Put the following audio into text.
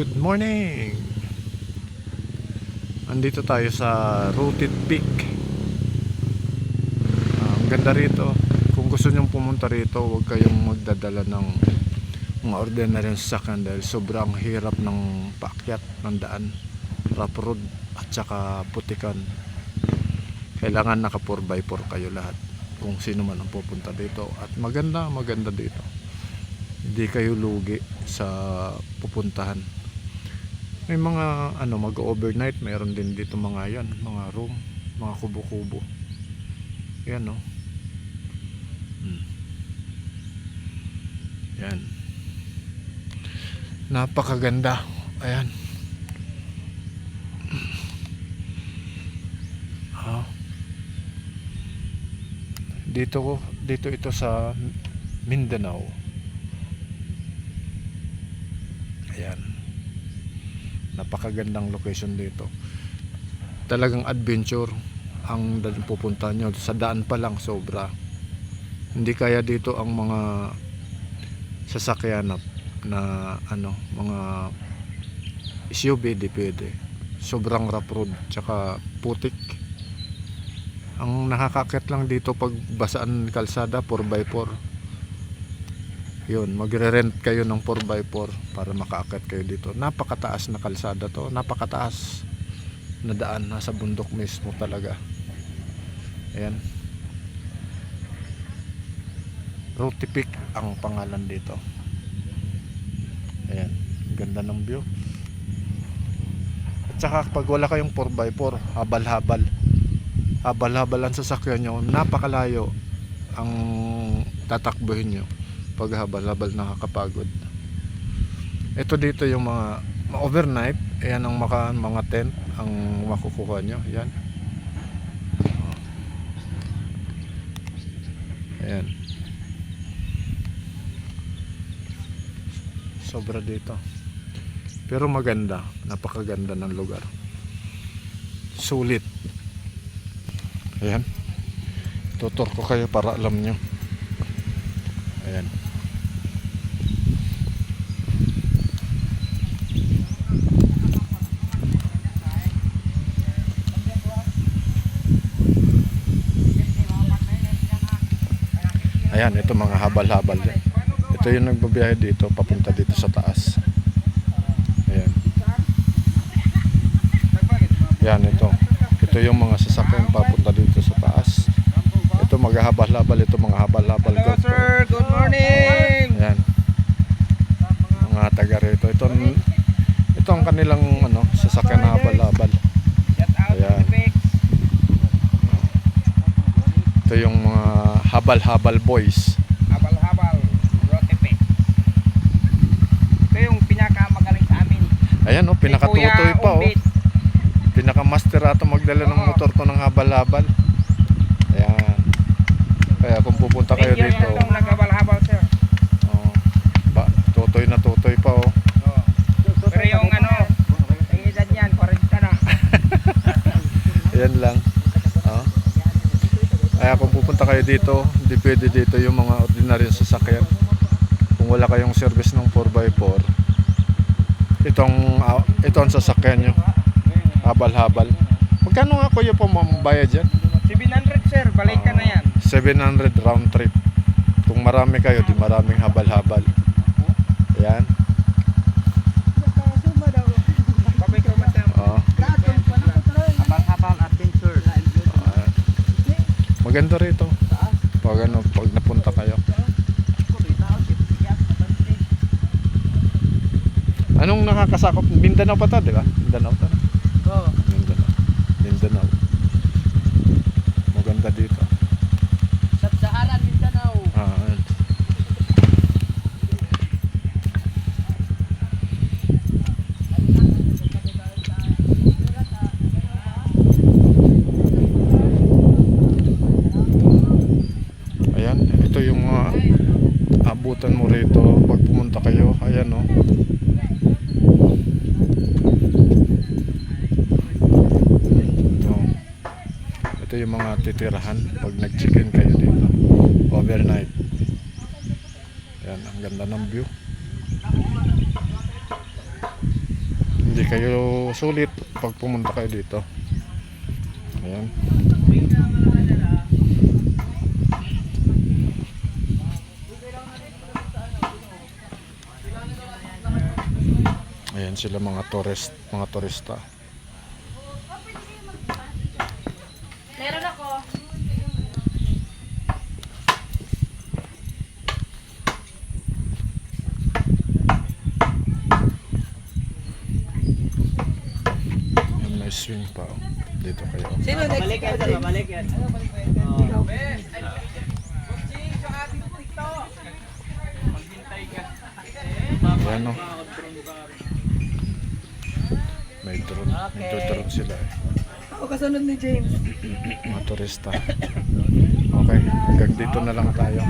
Good morning! Andito tayo sa Rooted Peak. Ah, ang ganda rito. Kung gusto nyong pumunta rito, huwag kayong magdadala ng mga ordinary sasakyan dahil sobrang hirap ng paakyat ng daan. Rough road at saka putikan. Kailangan naka 4x4 kayo lahat kung sino man ang pupunta dito. At maganda, maganda dito. Hindi kayo lugi sa pupuntahan. May mga ano mag-overnight, mayroon din dito mga yan, mga room, mga kubo-kubo. Yan no. Hmm. Yan. Napakaganda. Ayan. Ah. Dito ko, dito ito sa Mindanao. Ayan napakagandang location dito. Talagang adventure ang pupunta nyo. Sa daan pa lang sobra. Hindi kaya dito ang mga sasakyan na, na ano mga SUV di pwede. Sobrang rough road tsaka putik. Ang nakakakit lang dito pag basaan kalsada 4x4 yun, magre-rent kayo ng 4x4 para makaakit kayo dito. Napakataas na kalsada to, napakataas na daan, nasa bundok mismo talaga. Ayan. Roti Peak ang pangalan dito. Ayan, ganda ng view. At saka pag wala kayong 4x4, habal-habal. Habal-habal ang sasakyan nyo, napakalayo ang tatakbuhin nyo pag habal-habal nakakapagod. Ito dito yung mga mga overnight, ayan ang maka, mga tent ang makukuha nyo. Yan. Ayan. Sobra dito. Pero maganda, napakaganda ng lugar. Sulit. Ayan. Tutor ko kayo para alam nyo. Ayan. Ayan, ito mga habal-habal. Ito yung nagbabiyahe dito, papunta dito sa taas. Ayan. Yan, ito. Ito yung mga sasakyan papunta dito sa taas. Ito maghahabal-habal, ito mga habal-habal. Hello GoPro. sir, good morning. Ayan. Mga taga rito. Ito, ito ang kanilang ano, sasakyan na habal-habal. Ayan. Ito yung mga habal-habal boys. Habal-habal, Rotipec. Ito yung pinakamagaling sa amin. Ayan oh, pinakatutoy pa oh. Pinaka-master ato magdala ng motor to ng habal-habal. Ayan. Kaya kung pupunta kayo dito, itong naghabal-habal sir. oh, ba, tutoy na tutoy pa oh. Oo. Pero yung ano, yung edad niyan, 40 na. Ayan lang. Pupunta kayo dito, hindi pwede dito yung mga ordinary sasakyan. Kung wala kayong service ng 4x4, itong, ah, ito ang sasakyan nyo. Habal-habal. Magkano nga kuya po mambayad dyan? 700 sir, balik ka na yan. 700 round trip. Kung marami kayo, di maraming habal-habal. Ayan. Babay ko man sir. Oh. Habal-habal adventure. Ah, maganda rito. Pag ano, pag napunta kayo. Anong nakakasakop? Mindanao pa to, di ba? Mindanao to. Oo. Mindanao. Mindanao. Maganda dito. Sa Saharan, Mindanao. Ah, ayan. Aabutan mo rito pag pumunta kayo. Ayan oh. Ito. Ito yung mga titirahan pag nag-check-in kayo dito. Overnight. Ayan, ang ganda ng view. Hindi kayo sulit pag pumunta kayo dito. Ayan. Ayan sila mga tourist, mga turista. Meron ako. Ayan, may swing pa. oh. Dito kayo. Sino next? Balik yan. Balik yan. Ayan o. May drone. May drone sila eh. Ako kasunod ni James. Mga turista. Okay, hanggang dito na lang tayo.